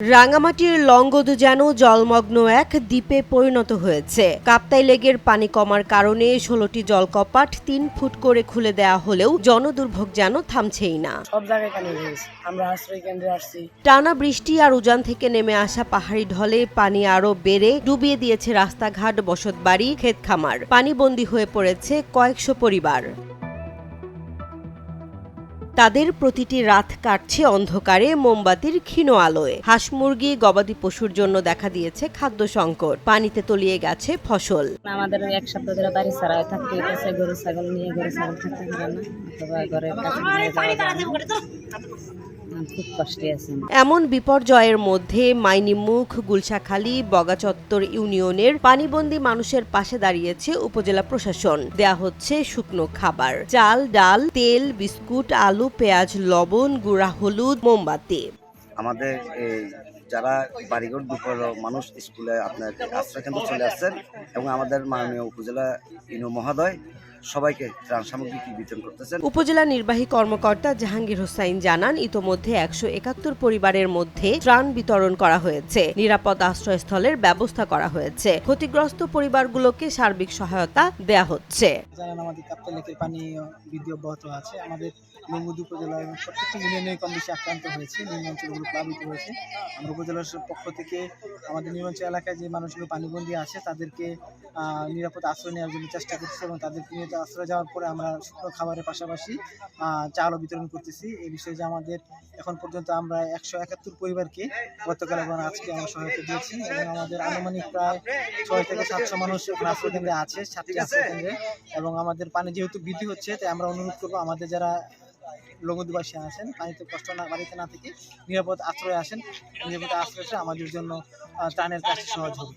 রাঙামাটির লংগদু যেন জলমগ্ন এক দ্বীপে পরিণত হয়েছে। কাপ্তাই লেগের পানি কমার কারণে ষোলোটি জলকপাট তিন ফুট করে খুলে দেয়া হলেও জনদুর্ভোগ যেন থামছেই না। সব জায়গায় পানি গেছে আমরা আসছি। টানা বৃষ্টি আর উজান থেকে নেমে আসা পাহাড়ি ঢলে পানি আরও বেড়ে ডুবিয়ে দিয়েছে রাস্তাঘাট বসতবাড়ি ক্ষেত খামার পানিবন্দী হয়ে পড়েছে কয়েকশো পরিবার। তাদের প্রতিটি রাত কাটছে অন্ধকারে মোমবাতির ক্ষীণ আলোয়। হাঁস মুরগি গবাদি পশুর জন্য দেখা দিয়েছে খাদ্য সংকট। পানিতে তলিয়ে গেছে ফসল। আমাদের এক সপ্তাহ ধরে বাড়ি ছাড়া থাকতে হইতেছে গরু ছাগল নিয়ে গরু ছাগল থাকতে পারে না অথবা ঘরের। এমন বিপর্যয়ের মধ্যে মাইনিমুখ গুলশাখালী বগাচত্বর ইউনিয়নের পানিবন্দী মানুষের পাশে দাঁড়িয়েছে উপজেলা প্রশাসন। দেয়া হচ্ছে শুকনো খাবার। চাল ডাল তেল বিস্কুট আলু পেঁয়াজ, লবণ, গুঁড়া, হলুদ, মোমবাতি। আমাদের যারা বাড়িঘর দুপুর মানুষ, স্কুলে আপনার আশ্রয় কেন্দ্র চলে আসছেন এবং আমাদের মাননীয় উপজেলা ইনু মহোদয় সবাইকে ত্রাণ সামগ্রী বিতরণ করতেছেন? উপজেলা নির্বাহী কর্মকর্তা জাহাঙ্গীর হোসাইন জানান ইতোমধ্যে একশো একাত্তর পরিবারের মধ্যে ত্রাণ বিতরণ করা হয়েছে। নিরাপদ আশ্রয়স্থলের ব্যবস্থা করা হয়েছে। ক্ষতিগ্রস্ত পরিবারগুলোকে সার্বিক সহায়তা দেয়া হচ্ছে। জানেন আমাদের কাপ্তাই লেকের পানি বৃদ্ধি অব্যাহত আছে আমাদের উপজেলার প্রত্যেকটি ইউনিয়নে কম বেশি আক্রান্ত হয়েছে নিম্নাঞ্চলগুলো প্লাবিত হয়েছে। আমরা উপজেলার পক্ষ থেকে আমাদের নিম্নাঞ্চল এলাকায় যে মানুষগুলো পানিবন্দী আছে তাদেরকে আহ, নিরাপদ আশ্রয় নেওয়ার জন্য চেষ্টা করছি এবং তাদেরকে নিয়ে আশ্রয় যাওয়ার পরে আমরা শুকনো খাবারের পাশাপাশি চালও বিতরণ করতেছি। এই বিষয়ে যে আমাদের এখন পর্যন্ত আমরা একশো একাত্তর পরিবারকে গতকাল এবং আজকে আমরা সহায়তা দিয়েছি এবং আমাদের আনুমানিক প্রায় ছয় থেকে সাতশো মানুষ আশ্রয় কেন্দ্রে আছে সাতটি আশ্রয় কেন্দ্রে। এবং আমাদের পানি যেহেতু বৃদ্ধি হচ্ছে তাই আমরা অনুরোধ করব আমাদের যারা লঘুদিবাসী আছেন পানিতে কষ্ট না বাড়িতে না থেকে নিরাপদ আশ্রয় আসেন। নিরাপদ আশ্রয় আমাদের জন্য ত্রাণের কাজটি সহজ হবে।